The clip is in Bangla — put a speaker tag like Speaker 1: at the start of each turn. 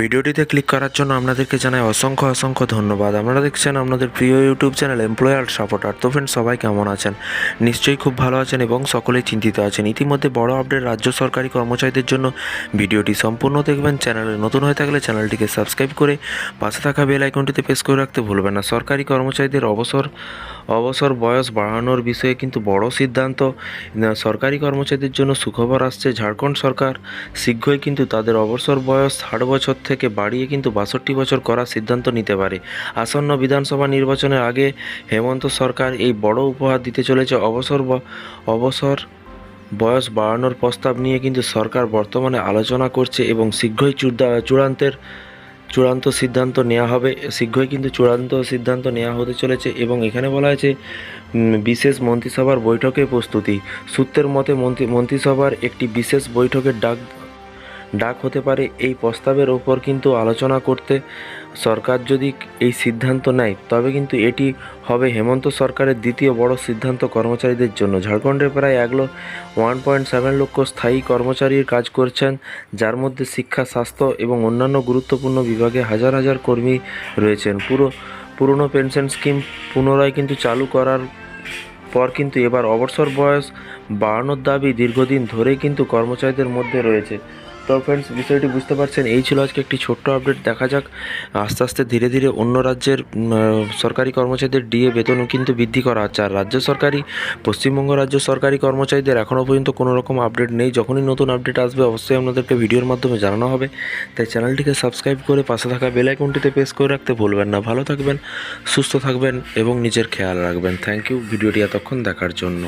Speaker 1: ভিডিওটিতে ক্লিক করার জন্য আপনাদেরকে জানাই অসংখ্য অসংখ্য ধন্যবাদ। আপনারা দেখছেন আপনাদের প্রিয় ইউটিউব চ্যানেল এমপ্লয়ার সাপোর্টার তো ফ্রেন্ড সবাই কেমন আছেন? নিশ্চয়ই খুব ভালো আছেন এবং সকলেই চিন্তিত আছেন। ইতিমধ্যে বড় আপডেট রাজ্য সরকারি কর্মচারীদের জন্য ভিডিওটি সম্পূর্ণ দেখবেন। চ্যানেলে নতুন হয়ে থাকলে চ্যানেলটিকে সাবস্ক্রাইব করে পাশে থাকা বেল আইকনটিতে প্রেস করে রাখতে ভুলবেন না। সরকারি কর্মচারীদের অবসর অবসর বয়স বাড়ানোর বিষয়ে কিন্তু বড় সিদ্ধান্ত সরকারি কর্মচারীদের জন্য সুখবর আসছে। ঝাড়খণ্ড সরকার শীঘ্রই কিন্তু তাদের অবসর বয়স ষাট বছর থেকে বাড়িয়ে কিন্তু বাষট্টি বছর করার সিদ্ধান্ত নিতে পারে। আসন্ন বিধানসভা নির্বাচনের আগে হেমন্ত সরকার এই বড় উপহার দিতে চলেছে। অবসর অবসর বয়স বাড়ানোর প্রস্তাব নিয়ে কিন্তু সরকার বর্তমানে আলোচনা করছে এবং শীঘ্রই চূড়া- চূড়ান্তের চূড়ান্ত সিদ্ধান্ত নেওয়া হবে। শীঘ্রই কিন্তু চূড়ান্ত সিদ্ধান্ত নেওয়া হতে চলেছে এবং এখানে বলা হয়েছে বিশেষ মন্ত্রিসভার বৈঠকে প্রস্তুতি। সূত্রের মতে মন্ত্রী মন্ত্রিসভার একটি বিশেষ বৈঠকের ডাক ডাক হতে পারে এই প্রস্তাবের ওপর কিন্তু আলোচনা করতে সরকার যদি এই সিদ্ধান্ত নেয়, তবে কিন্তু এটি হবে হেমন্ত সরকারের দ্বিতীয় বড় সিদ্ধান্ত কর্মচারীদের জন্য। ঝাড়খণ্ডে প্রায় এক ওয়ান পয়েন্ট সেভেন লক্ষ স্থায়ী কর্মচারীর কাজ করছেন, যার মধ্যে শিক্ষা, স্বাস্থ্য এবং অন্যান্য গুরুত্বপূর্ণ বিভাগে হাজার হাজার কর্মী রয়েছেন। পুরো পুরনো পেনশন স্কিম পুনরায় কিন্তু চালু করার পর কিন্তু এবার অবসর বয়স বাড়ানোর দাবি দীর্ঘদিন ধরেই কিন্তু কর্মচারীদের মধ্যে রয়েছে। তো ফ্রেন্ডস বিষয়টি বুঝতে পারছেন। এই ছিল আজকে একটি ছোট্ট আপডেট দেখা যাক, আস্তে আস্তে ধীরে ধীরে অন্য রাজ্যের সরকারি কর্মচারীদের ডিএ বেতনও কিন্তু বৃদ্ধি করা হচ্ছে। আর রাজ্য সরকারি, পশ্চিমবঙ্গ রাজ্য সরকারি কর্মচারীদের এখনও পর্যন্ত কোনো রকম আপডেট নেই। যখনই নতুন আপডেট আসবে, অবশ্যই আপনাদেরকে ভিডিওর মাধ্যমে জানানো হবে। তাই চ্যানেলটিকে সাবস্ক্রাইব করে পাশে থাকা বেল আইকনটিতে প্রেস করে রাখতে ভুলবেন না। ভালো থাকবেন, সুস্থ থাকবেন এবং নিজের খেয়াল রাখবেন। থ্যাংক ইউ ভিডিওটি এতক্ষণ দেখার জন্য।